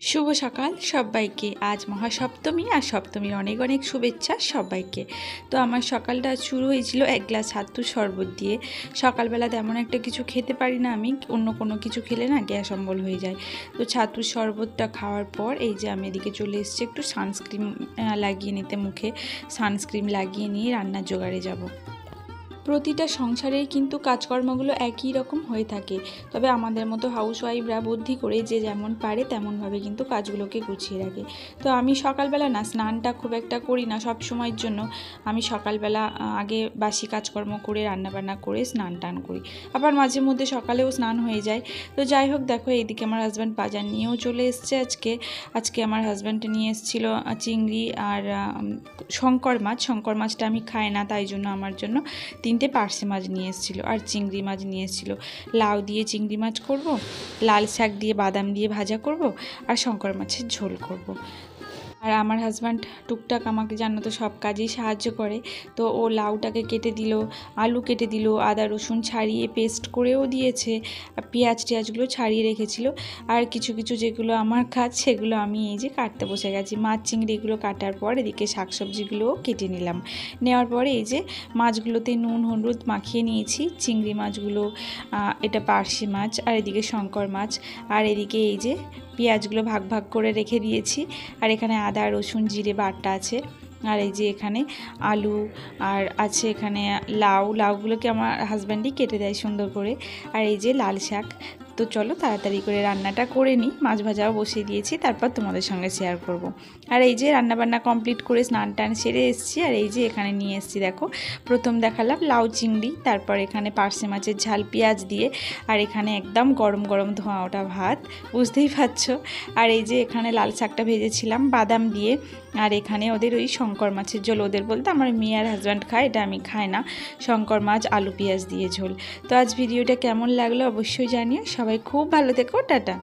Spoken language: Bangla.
শুভ সকাল সবাইকে। আজ মহাসপ্তমী আর সপ্তমীর অনেক অনেক শুভেচ্ছা সবাইকে। তো আমার সকালটা শুরু হয়েছিল এক গ্লাস ছাত্তু শরবত দিয়ে। সকালবেলা তেমন একটা কিছু খেতে পারি না আমি, অন্য কোনো কিছু খেলে না গ্যাস অম্বল হয়ে যায়। তো ছাতুর শরবতটা খাওয়ার পর এই যে আমি এদিকে চলে এসেছি একটু সানস্ক্রিন লাগিয়ে নিতে মুখে। সানস্ক্রিন লাগিয়ে নিয়ে রান্নার জোগাড়ে যাব। প্রতিটা সংসারেই কিন্তু কাজকর্মগুলো একই রকম হয়ে থাকে। তবে আমাদের মতো হাউসওয়াইফরা বুদ্ধি করে যে যেমন পারে তেমনভাবে কিন্তু কাজগুলোকে গুছিয়ে রাখে। তো আমি সকালবেলা না, স্নানটা খুব একটা করি না সব সময়ের জন্য। আমি সকালবেলা আগে বাসি কাজকর্ম করে, রান্নাবান্না করে, স্নান টান করি। আবার মাঝে মধ্যে সকালেও স্নান হয়ে যায়। তো যাই হোক, দেখো এইদিকে আমার হাজব্যান্ড বাজার নিয়েও চলে এসছে আজকে। আজকে আমার হাজব্যান্ড নিয়ে এসেছিল চিংড়ি আর শঙ্কর মাছ। শঙ্কর মাছটা আমি খাই না, তাই জন্য আমার জন্য তিনটে পার্সে মাছ নিয়ে এসেছিল আর চিংড়ি মাছ নিয়ে এসেছিল লাউ দিয়ে চিংড়ি মাছ করব, লাল শাক দিয়ে বাদাম দিয়ে ভাজা করব আর শঙ্কর মাছের ঝোল করব। আর আমার হাজব্যান্ড টুকটাক আমাকে জানো তো সব কাজেই সাহায্য করে। তো ও লাউটাকে কেটে দিল, আলু কেটে দিল, আদা, রসুন ছাড়িয়ে পেস্ট করেও দিয়েছে পেঁয়াজ টেয়াজগুলো ছাড়িয়ে রেখেছিল। আর কিছু কিছু যেগুলো আমার কাজ, সেগুলো আমি এই যে কাটতে বসে গেছি। মাছ চিংড়ি এগুলো কাটার পর এদিকে শাকসবজিগুলোও কেটে নিলাম। নেওয়ার পরে এই যে মাছগুলোতে নুন, হলুদ মাখিয়ে নিয়েছি। চিংড়ি মাছগুলো এটা পার্শে মাছ, আর এদিকে শঙ্কর মাছ, আর এদিকে এই যে পেঁয়াজগুলো ভাগ ভাগ করে রেখে দিয়েছি। আর এখানে আদা, রসুন, জিরে, বাটা আছে। আর এই যে এখানে আলু, আর আছে এখানে লাউ। লাউগুলোকে আমার হাজব্যান্ডই কেটে দেয় সুন্দর করে। আর এই যে লাল শাক তো চলো তাড়াতাড়ি করে রান্নাটা করে নিই। মাছ ভাজাও বসিয়ে দিয়েছি, তারপর তোমাদের সঙ্গে শেয়ার করব। আর এই যে রান্নাবান্না কমপ্লিট করে স্নান টান সেরে এসেছি, আর এই যে এখানে নিয়ে এসেছি দেখো, প্রথম দেখালাম লাউ চিংড়ি, তারপর এখানে পার্সে মাছের ঝাল পেঁয়াজ দিয়ে, আর এখানে একদম গরম গরম ধোঁয়া ওটা ভাত, বুঝতেই পারছ? আর এই যে এখানে লাল শাকটা ভেজেছিলাম, বাদাম দিয়ে, আর এখানে ওদের ওই শঙ্কর মাছের ঝোল, ওদের বলতে আমার মেয়ে আর হাজব্যান্ড খায়, এটা আমি খাই না। শঙ্কর মাছ, আলু পেঁয়াজ দিয়ে ঝোল। তো আজ ভিডিওটা কেমন লাগল অবশ্যই জানিও সবাই খুব ভালো থেকো টাটা।